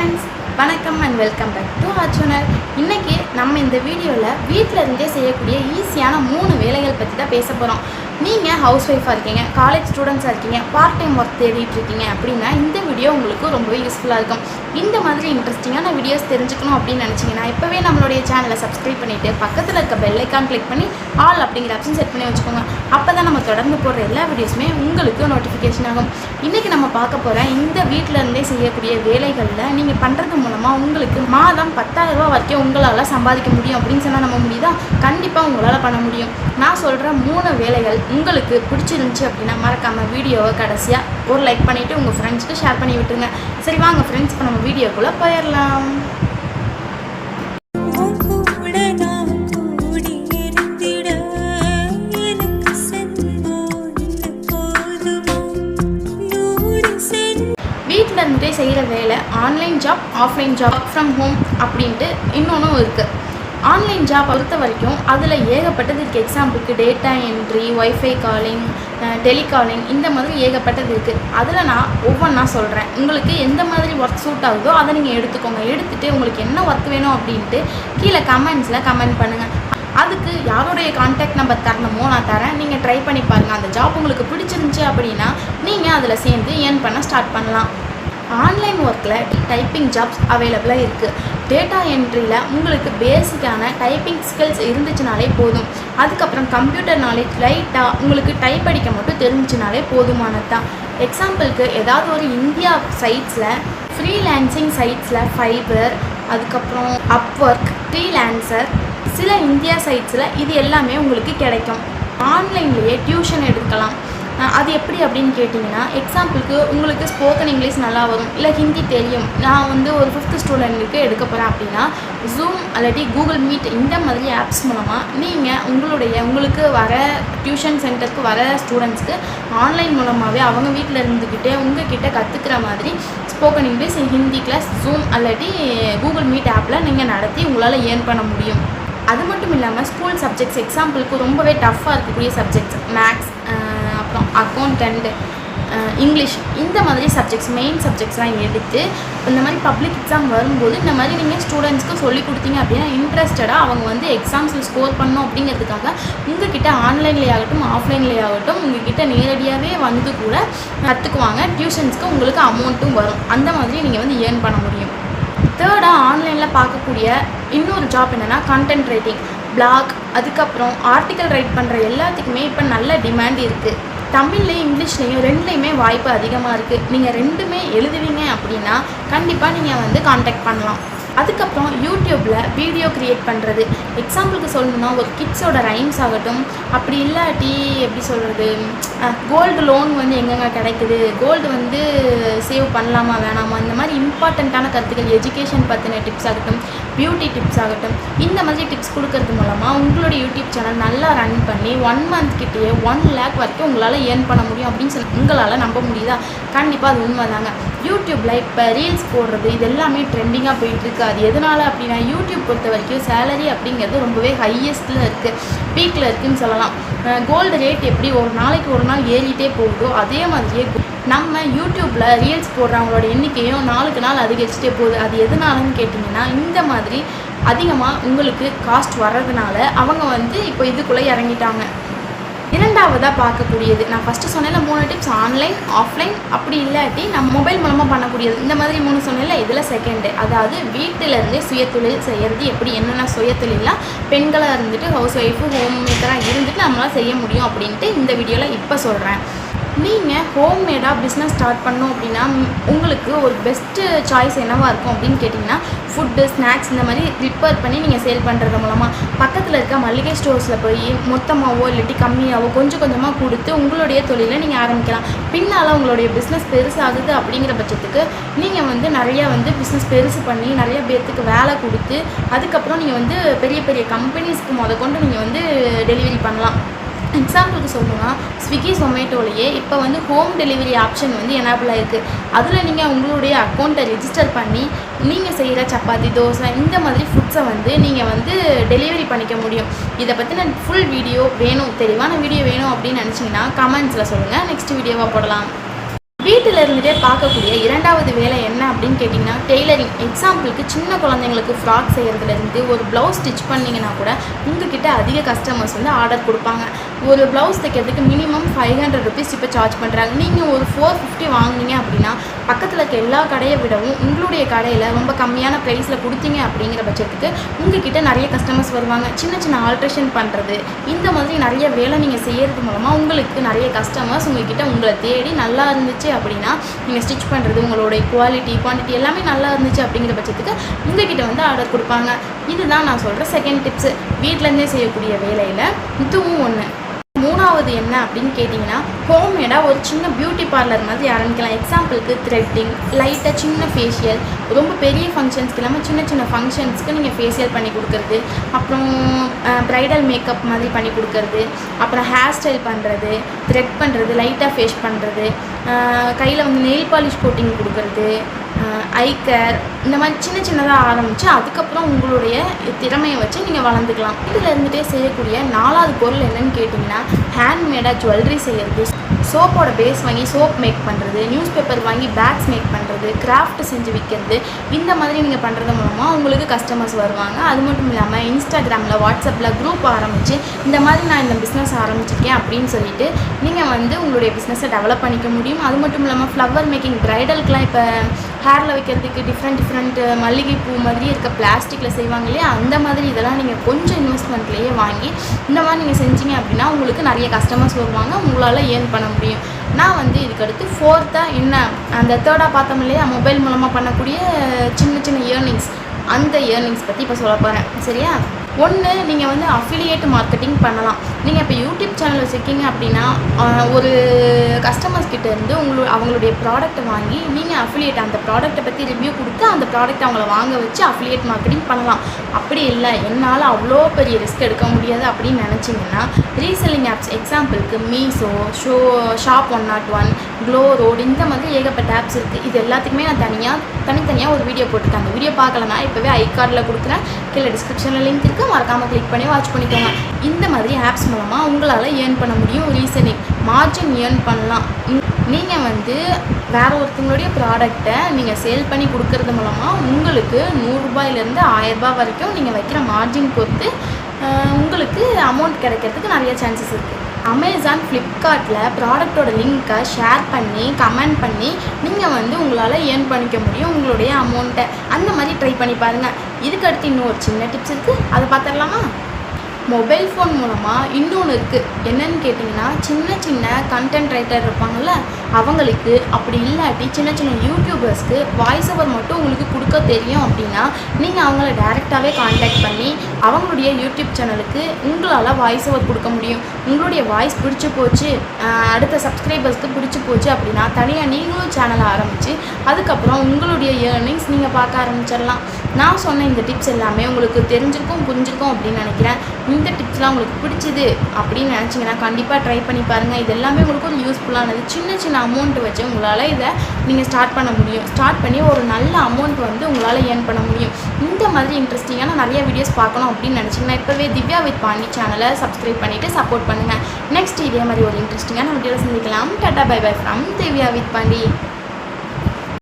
Friends வணக்கம் and welcome back to our channel இன்றைக்கி நம்ம இந்த வீடியோவில் வீட்டில் இருந்தே செய்யக்கூடிய ஈஸியான மூணு வேலைகள் பற்றி தான் பேச போகிறோம் நீங்கள் ஹவுஸ் ஒய்ஃபாக இருக்கீங்க காலேஜ் ஸ்டூடெண்ட்ஸாக இருக்கீங்க பார்ட் டைம் ஒர்க் தேடிட்டு இருக்கீங்க அப்படின்னா இந்த வீடியோ உங்களுக்கு ரொம்பவே யூஸ்ஃபுல்லாக இருக்கும். இந்த மாதிரி இன்ட்ரெஸ்டிங்காக வீடியோஸ் தெரிஞ்சுக்கணும் அப்படின்னு நினச்சிங்கன்னா இப்போவே நம்மளுடைய சேனலை சப்ஸ்கிரைப் பண்ணிவிட்டு பக்கத்தில் இருக்க பெல்லைக்கான் கிளிக் பண்ணி ஆல் அப்படிங்கிற ஆப்ஷன் செட் பண்ணி வச்சுக்கோங்க. அப்போ தான் நம்ம தொடர்ந்து போடுற எல்லா வீடியோஸுமே உங்களுக்கு நோட்டிஃபிகேஷன் ஆகும். இன்றைக்கி நம்ம பார்க்க போகிற இந்த வீட்டில் இருந்தே செய்யக்கூடிய வேலைகளில் நீங்கள் பண்ணுறது மூலமாக உங்களுக்கு மாதம் பத்தாயிரம் ரூபா வரைக்கும் உங்களால் சம்பாதிக்க முடியும் அப்படின்னு சொன்னால் நம்ம முடியுதா? கண்டிப்பாக உங்களால் பண்ண முடியும். நான் சொல்கிற மூணு வேலைகள் உங்களுக்கு பிடிச்சிருந்துச்சி அப்படின்னா மறக்காமல் வீடியோவை கடைசியாக ஒரு லைக் பண்ணிவிட்டு உங்கள் ஃப்ரெண்ட்ஸ்க்கு ஷேர் பண்ணி விட்டுருங்க. சரி வாங்க ஃப்ரெண்ட்ஸ் இப்போ நம்ம வீடியோக்குள்ளே போயிடலாம். செய்கிற வேலை online job offline job from home அப்படின்ட்டு இன்னொன்றும் இருக்குது ஆன்லைன் ஜாப் பொறுத்த வரைக்கும் அதில் ஏகப்பட்டது இருக்குது எக்ஸாம்பிளுக்கு data entry wifi calling telecalling இந்த மாதிரி ஏகப்பட்டது இருக்குது அதில் நான் ஒவ்வொன்றா சொல்கிறேன் உங்களுக்கு எந்த மாதிரி ஒர்க் சூட் ஆகுதோ அதை நீங்கள் எடுத்துக்கோங்க. எடுத்துகிட்டு உங்களுக்கு என்ன ஒர்க் வேணும் அப்படின்ட்டு கீழே கமெண்ட்ஸில் கமெண்ட் பண்ணுங்கள் அதுக்கு யாருடைய காண்டாக்ட் நம்பர் தரணுமோ நான் தரேன். நீங்கள் ட்ரை பண்ணி பாருங்கள் அந்த ஜாப் உங்களுக்கு பிடிச்சிருந்துச்சி அப்படின்னா நீங்கள் அதில் சேர்ந்து ஏர்ன் பண்ண ஸ்டார்ட் பண்ணலாம். ஆன்லைன் ஒர்க்கில் டைப்பிங் ஜாப்ஸ் அவைலபிளாக இருக்குது டேட்டா என்ட்ரியில் உங்களுக்கு பேசிக்கான டைப்பிங் ஸ்கில்ஸ் இருந்துச்சுனாலே போதும். அதுக்கப்புறம் கம்ப்யூட்டர் நாலேஜ் லைட்டாக உங்களுக்கு டைப் அடிக்க மட்டும் தெரிஞ்சுனாலே போதுமானது தான் எக்ஸாம்பிளுக்கு ஏதாவது ஒரு இந்தியா சைட்ஸில் ஃப்ரீலான்சிங் சைட்ஸில் ஃபைபர் அதுக்கப்புறம் அப்ஒர்க் ஃப்ரீலான்சர் சில இந்தியா சைட்ஸில் இது எல்லாமே உங்களுக்கு கிடைக்கும். ஆன்லைன்லேயே டியூஷன் எடுக்கலாம். அது எப்படி அப்படின்னு கேட்டிங்கன்னா எக்ஸாம்பிளுக்கு உங்களுக்கு ஸ்போக்கன் இங்கிலீஷ் நல்லா வரும் இல்லை ஹிந்தி தெரியும். நான் வந்து ஒரு ஃபிஃப்த் ஸ்டூடெண்ட்டுக்கு எடுக்க போகிறேன் அப்படின்னா ஜூம் அல்லாட்டி கூகுள் மீட் இந்த மாதிரி ஆப்ஸ் மூலமாக நீங்கள் உங்களுடைய உங்களுக்கு வர டியூஷன் சென்டருக்கு வர ஸ்டூடெண்ட்ஸ்க்கு ஆன்லைன் மூலமாகவே அவங்க வீட்டில் இருந்துக்கிட்டே உங்கள் கிட்டே கற்றுக்கிற மாதிரி spoken English Hindi class zoom அல்லாட்டி கூகுள் மீட் ஆப்பில் நீங்கள் நடத்தி உங்களால் ஏர்ன் பண்ண முடியும். அது மட்டும் இல்லாமல் ஸ்கூல் சப்ஜெக்ட்ஸ் எக்ஸாம்பிளுக்கு ரொம்பவே டஃப்பாக இருக்கக்கூடிய சப்ஜெக்ட்ஸ் மேக்ஸ் அப்புறம் அக்கௌண்டண்ட் இங்கிலீஷ் இந்த மாதிரி சப்ஜெக்ட்ஸ் மெயின் சப்ஜெக்ட்ஸ்லாம் எடுத்து இந்த மாதிரி பப்ளிக் எக்ஸாம் வரும்போது இந்த மாதிரி நீங்கள் ஸ்டூடெண்ட்ஸ்க்கு சொல்லி கொடுத்தீங்க அப்படின்னா இன்ட்ரெஸ்டடாக அவங்க வந்து எக்ஸாம்ஸில் ஸ்கோர் பண்ணணும் அப்படிங்கிறதுக்காக உங்ககிட்ட ஆன்லைன்லேயே ஆகட்டும் ஆஃப்லைன்லேயே ஆகட்டும் உங்ககிட்ட நேரடியாகவே வந்து கூட கற்றுக்குவாங்க டியூஷன்ஸ்க்கு உங்களுக்கு அமௌண்ட்டும் வரும். அந்த மாதிரி நீங்கள் வந்து ஏர்ன் பண்ண முடியும். தேர்டாக ஆன்லைனில் பார்க்கக்கூடிய இன்னொரு ஜாப் என்னென்னா கண்டென்ட் ரைட்டிங் பிளாக் அதுக்கப்புறம் ஆர்டிக்கல் ரைட் பண்ணுற எல்லாத்துக்குமே இப்போ நல்ல டிமாண்ட் இருக்குது தமிழ்லேயும் இங்கிலீஷ்லேயும் ரெண்டுலேயுமே வாய்ப்பு அதிகமாக இருக்குது நீங்கள் ரெண்டுமே எழுதுவீங்க அப்படின்னா கண்டிப்பாக நீங்கள் வந்து காண்டாக்ட் பண்ணலாம். அதுக்கப்புறம் யூடியூப்பில் வீடியோ க்ரியேட் பண்ணுறது எக்ஸாம்பிளுக்கு சொல்லணும்னா ஒரு கிட்ஸோட ரைம்ஸ் ஆகட்டும் அப்படி இல்லாட்டி எப்படி சொல்கிறது கோல்டு லோன் வந்து எங்கெங்க கிடைக்குது? கோல்டு வந்து சேவ் பண்ணலாமா வேணாமா? இந்த மாதிரி இம்பார்ட்டண்ட்டான கருத்துக்கள் எஜுகேஷன் பற்றின டிப்ஸ் ஆகட்டும் பியூட்டி டிப்ஸ் ஆகட்டும் இந்த மாதிரி டிப்ஸ் கொடுக்கறது மூலமாக உங்களோட யூடியூப் சேனல் நல்லா ரன் பண்ணி ஒன் மந்த் கிட்டேயே ஒன் லேக் வரைக்கும் உங்களால் ஏர்ன் பண்ண முடியும் அப்படின்னு சொல்லி உங்களால் நம்ப முடியுதா? கண்டிப்பாக அது உண்மை தாங்க யூடியூப்பில் இப்போ ரீல்ஸ் போடுறது இது எல்லாமே ட்ரெண்டிங்காக போயிட்டுருக்கு. அது எதனால் அப்படின்னா யூடியூப் பொறுத்த வரைக்கும் சேலரி அப்படிங்கிறது ரொம்பவே ஹையஸ்ட்டில் இருக்குது பீக்கில் இருக்குதுன்னு சொல்லலாம். கோல்டு ரேட் எப்படி ஒரு நாளைக்கு ஒரு நாள் ஏறிட்டே போகுதோ அதே மாதிரியே நம்ம யூடியூப்பில் ரீல்ஸ் போடுறவங்களோட எண்ணிக்கையும் நாளுக்கு நாள் அதிகரிச்சுட்டே போகுது. அது எதனாலன்னு கேட்டிங்கன்னா இந்த மாதிரி அதிகமாக உங்களுக்கு காஸ்ட் வர்றதுனால அவங்க வந்து இப்போ இதுக்குள்ளே இறங்கிட்டாங்க. ரெண்டாவதாக பார்க்கக்கூடியது. நான் ஃபஸ்ட்டு சொன்னேன்ல மூணு டிப்ஸ் ஆன்லைன் ஆஃப்லைன் அப்படி இல்லாட்டி நம்ம மொபைல் மூலமாக பண்ணக்கூடியது. இந்த மாதிரி மூணு சொன்னேன்ல இதில் செகண்டு அதாவது வீட்டிலேருந்தே சுயத்தொழில் செய்கிறது எப்படி என்னென்ன சுயதொழிலாம் பெண்களாக இருந்துட்டு ஹவுஸ் ஒய்ஃபு ஹோம் மேக்கராக இருந்துட்டு நம்மளால் செய்ய முடியும் அப்படின்ட்டு இந்த வீடியோவில் இப்போ சொல்கிறேன் நீங்கள் ஹோம் மேடாக பிஸ்னஸ் ஸ்டார்ட் பண்ணோம் அப்படின்னா உங்களுக்கு ஒரு பெஸ்ட்டு சாய்ஸ் என்னவாக இருக்கும் அப்படின்னு கேட்டிங்கன்னா ஃபுட்டு ஸ்நாக்ஸ் இந்த மாதிரி ப்ரிப்பேர் பண்ணி நீங்கள் சேல் பண்ணுறது மூலமாக பக்கத்தில் இருக்க மளிகை ஸ்டோர்ஸில் போய் மொத்தமாகவோ இல்லாட்டி கம்மியாகவோ கொஞ்சம் கொஞ்சமாக கொடுத்து உங்களுடைய தொழிலை நீங்கள் ஆரம்பிக்கலாம். பின்னால் உங்களுடைய பிஸ்னஸ் பெருசாகுது அப்படிங்கிற பட்சத்துக்கு நீங்கள் வந்து நிறையா வந்து பிஸ்னஸ் பெருசு பண்ணி நிறைய பேர்த்துக்கு வேலை கொடுத்து அதுக்கப்புறம் நீங்கள் வந்து பெரிய பெரிய கம்பெனிஸ்க்கு முத கொண்டு நீங்கள் வந்து டெலிவரி பண்ணலாம். எக்ஸாம்பிளுக்கு சொல்லணும்னா ஸ்விக்கி சொமேட்டோலையே இப்போ வந்து ஹோம் டெலிவரி ஆப்ஷன் வந்து எனேபிள் இருக்குது அதில் நீங்கள் உங்களுடைய அக்கௌண்ட்டை ரிஜிஸ்டர் பண்ணி நீங்கள் செய்கிற சப்பாத்தி தோசை இந்த மாதிரி ஃபுட்ஸை வந்து நீங்கள் வந்து டெலிவரி பண்ணிக்க முடியும். இதை பற்றின ஃபுல் வீடியோ வேணும் தெளிவான வீடியோ வேணும் அப்படின்னு நினச்சிங்கன்னா கமெண்ட்ஸில் சொல்லுங்கள் நெக்ஸ்ட் வீடியோவாக போடலாம். வீட்டில் இருந்துகிட்டே பார்க்கக்கூடிய இரண்டாவது வேலை என்ன அப்படின்னு கேட்டிங்கன்னா டெய்லரிங் எக்ஸாம்பிளுக்கு சின்ன குழந்தைங்களுக்கு ஃப்ராக் செய்கிறதுலேருந்து ஒரு ப்ளவுஸ் ஸ்டிச் பண்ணிங்கன்னா கூட உங்ககிட்ட அதிக கஸ்டமர்ஸ் வந்து ஆர்டர் கொடுப்பாங்க. ஒரு ப்ளவுஸ் தைக்கிறதுக்கு மினிமம் ஃபைவ் ஹண்ட்ரட் ருபீஸ் இப்போ சார்ஜ் பண்ணுறாங்க நீங்கள் ஒரு ஃபோர் ஃபிஃப்டி வாங்குனீங்க அப்படின்னா பக்கத்தில் இருக்க எல்லா கடையை விடவும் உங்களுடைய கடையில் ரொம்ப கம்மியான ப்ரைஸில் கொடுத்தீங்க அப்படிங்கிற பட்சத்துக்கு உங்ககிட்ட நிறைய கஸ்டமர்ஸ் வருவாங்க. சின்ன சின்ன ஆல்ட்ரேஷன் பண்ணுறது இந்த மாதிரி நிறைய வேலை நீங்கள் செய்கிறது மூலமாக உங்களுக்கு நிறைய கஸ்டமர்ஸ் உங்ககிட்ட உங்களை தேடி நல்லா இருந்துச்சு அப்படின்னா நீங்கள் ஸ்டிச் பண்ணுறது உங்களுடைய குவாலிட்டி குவான்டிட்டி எல்லாமே நல்லா இருந்துச்சு அப்படிங்கிற பட்சத்துக்கு உங்ககிட்ட வந்து ஆர்டர் கொடுப்பாங்க. இதுதான் நான் சொல்கிற செகண்ட் டிப்ஸு வீட்டிலேருந்தே செய்யக்கூடிய வேலையில் இதுவும் ஒன்று மூணாவது என்ன அப்படின்னு கேட்டிங்கன்னா ஹோம்மேடாக ஒரு சின்ன பியூட்டி பார்லர் மாதிரி ஆரம்பிக்கலாம். எக்ஸாம்பிளுக்கு த்ரெட்டிங் லைட்டாக சின்ன ஃபேஷியல் ரொம்ப பெரிய ஃபங்க்ஷன்ஸ்க்கு இல்லாமல் சின்ன சின்ன ஃபங்க்ஷன்ஸ்க்கு நீங்கள் ஃபேஷியல் பண்ணி கொடுக்கறது. அப்புறம் ப்ரைடல் மேக்கப் மாதிரி பண்ணி கொடுக்கறது. அப்புறம் ஹேர் ஸ்டைல் பண்ணுறது த்ரெட் பண்ணுறது லைட்டாக ஃபேஷ் பண்ணுறது கையில் வந்து நெயில் பாலிஷ் கோட்டிங் கொடுக்கறது. ஐ கேர் இந்த மாதிரி சின்ன சின்னதாக ஆரம்பித்து அதுக்கப்புறம் உங்களுடைய திறமையை வச்சு நீங்கள் வளர்ந்துக்கலாம். இதில் இருந்துகிட்டே செய்யக்கூடிய நாலாவது பொருள் என்னன்னு கேட்டிங்கன்னா ஹேண்ட்மேடாக ஜுவல்லரி செய்கிறது சோப்போட பேஸ் வாங்கி சோப் மேக் பண்ணுறது நியூஸ் பேப்பர் வாங்கி பேக்ஸ் மேக் பண்ணுறது கிராஃப்ட் செஞ்சு விற்கிறது இந்த மாதிரி நீங்கள் பண்ணுறது மூலமாக உங்களுக்கு கஸ்டமர்ஸ் வருவாங்க. அது மட்டும் இல்லாமல் இன்ஸ்டாகிராமில் வாட்ஸ்அப்பில் குரூப் ஆரம்பித்து இந்த மாதிரி நான் இந்த பிஸ்னஸ் ஆரம்பிச்சிருக்கேன் அப்படின்னு சொல்லிட்டு நீங்கள் வந்து உங்களுடைய பிஸ்னஸை டெவலப் பண்ணிக்க முடியும். அது மட்டும் இல்லாமல் ஃப்ளவர் மேக்கிங் ப்ரைடலுக்குலாம் இப்போ ஹேரில் வைக்கிறதுக்கு டிஃப்ரெண்ட் டிஃப்ரெண்ட் மல்லிகைப்பூ மாதிரி இருக்க பிளாஸ்டிக்கில் செய்வாங்க இல்லையா? அந்த மாதிரி இதெல்லாம் நீங்கள் கொஞ்சம் இன்வெஸ்ட்மெண்ட்லேயே வாங்கி இந்த மாதிரி நீங்கள் செஞ்சீங்க அப்படின்னா உங்களுக்கு நிறைய கஸ்டமர்ஸ் வருவாங்க உங்களால் ஏர்ன் பண்ண முடியும். நான் வந்து இதுக்கடுத்து ஃபோர்த்தாக என்ன அந்த தேர்டாக பார்த்தோம் இல்லையா? மொபைல் மூலமாக பண்ணக்கூடிய சின்ன சின்ன இயர்னிங்ஸ் அந்த இயர்னிங்ஸ் பற்றி இப்போ சொல்ல போகிறேன் சரியா? ஒன்று நீங்கள் வந்து அஃபிலியேட் மார்க்கெட்டிங் பண்ணலாம். நீங்கள் இப்போ யூடியூப் சேனல் வச்சுருக்கீங்க அப்படின்னா ஒரு கஸ்டமர்ஸ் கிட்டேருந்து உங்களோட அவங்களுடைய ப்ராடக்ட்டை வாங்கி நீங்கள் அஃபிலியேட் அந்த ப்ராடக்ட்டை பற்றி ரிவ்யூ கொடுத்து அந்த ப்ராடக்ட் அவங்கள வாங்க வச்சு அஃபிலியேட் மார்க்கெட்டிங் பண்ணலாம். அப்படி இல்லை. என்னால் அவ்வளோ பெரிய ரிஸ்க் எடுக்க முடியாது அப்படின்னு நினச்சிங்கன்னா ரீசெல்லிங் ஆப்ஸ் எக்ஸாம்பிளுக்கு meso show shop one naught one GlowRoad இந்த மாதிரி ஏகப்பட்ட ஆப்ஸ் இருக்குது இது எல்லாத்துக்குமே நான் தனியாக தனித்தனியாக ஒரு வீடியோ போட்டுருக்கேன். அந்த வீடியோ பார்க்கலனா இப்போவே ஐ கார்டில் கொடுக்குறேன். கீழே டிஸ்கிரிப்ஷனில் லிங்க் இருக்குது மறக்காமல் கிளிக் பண்ணி வாட்ச் பண்ணிக்கோங்க. இந்த மாதிரி ஆப்ஸ் மூலமாக உங்களால் ஏர்ன் பண்ண முடியும் ரீசனிங் மார்ஜின் ஏர்ன் பண்ணலாம். நீங்கள் வந்து வேறு ஒருத்தங்களுடைய ப்ராடக்டை நீங்கள் சேல் பண்ணி கொடுக்கறது மூலமாக உங்களுக்கு நூறுரூபாயிலேருந்து ஆயரரூபா வரைக்கும் நீங்கள் வைக்கிற மார்ஜின் பொறுத்து உங்களுக்கு அமௌண்ட் கிடைக்கிறதுக்கு நிறைய சான்சஸ் இருக்குது அமேசான் ஃப்ளிப்கார்ட்டில் ப்ராடக்ட்டோட லிங்க்கை ஷேர் பண்ணி கமெண்ட் பண்ணி நீங்கள் வந்து உங்களால் ஏர்ன் பண்ணிக்க முடியும் உங்களுடைய அமௌண்ட்டை அந்த மாதிரி ட்ரை பண்ணி பாருங்கள் இதுக்கு அடுத்து இன்னும் ஒரு சின்ன டிப்ஸ் இருக்குது அதை பார்த்துடலாமா? மொபைல் ஃபோன் மூலமாக இன்னொன்று இருக்குது என்னன்னு கேட்டிங்கன்னா சின்ன சின்ன கண்டென்ட் ரைட்டர் இருப்பாங்கள்ல அவங்களுக்கு அப்படி இல்லாட்டி சின்ன சின்ன யூடியூபர்ஸ்க்கு வாய்ஸ் ஓவர் மட்டும் உங்களுக்கு கொடுக்க தெரியும் அப்படின்னா நீங்கள் அவங்கள டேரெக்டாகவே காண்டாக்ட் பண்ணி அவங்களுடைய யூடியூப் சேனலுக்கு உங்களால் வாய்ஸ் ஓவர் கொடுக்க முடியும். உங்களுடைய வாய்ஸ் பிடிச்சி போச்சு அடுத்த சப்ஸ்கிரைபர்ஸ்க்கு பிடிச்சி போச்சு அப்படின்னா தனியாக நீங்களும் சேனலை ஆரம்பித்து அதுக்கப்புறம் உங்களுடைய ஏர்னிங்ஸ் நீங்கள் பார்க்க ஆரம்பிச்சிடலாம். நான் சொன்ன இந்த டிப்ஸ் எல்லாமே உங்களுக்கு தெரிஞ்சிருக்கும் புரிஞ்சிருக்கும் அப்படின்னு நினைக்கிறேன். இந்த டிப்ஸ்லாம் உங்களுக்கு பிடிச்சது அப்படின்னு நினச்சிங்கன்னா கண்டிப்பாக ட்ரை பண்ணி பாருங்கள் இது எல்லாமே உங்களுக்கு ஒரு யூஸ்ஃபுல்லானது சின்ன சின்ன அமௌண்ட் வச்சு உங்களால் இதை நீங்கள் ஸ்டார்ட் பண்ண முடியும். ஸ்டார்ட் பண்ணி ஒரு நல்ல அமௌண்ட் வந்து உங்களால் ஏர்ன் பண்ண முடியும். இந்த மாதிரி இன்ட்ரெஸ்டிங்கான நிறைய வீடியோஸ் பார்க்கணும் அப்படின்னு நினச்சிங்கன்னா இப்போவே திவ்யா வித் பாண்டி சேனலை சப்ஸ்கிரைப் பண்ணிவிட்டு சப்போர்ட் பண்ணுங்கள் நெக்ஸ்ட் இதே மாதிரி ஒரு இன்ட்ரெஸ்டிங்கான வீடியோவில் சந்திக்கலாம். Tata bye bye from Divya with Pandi.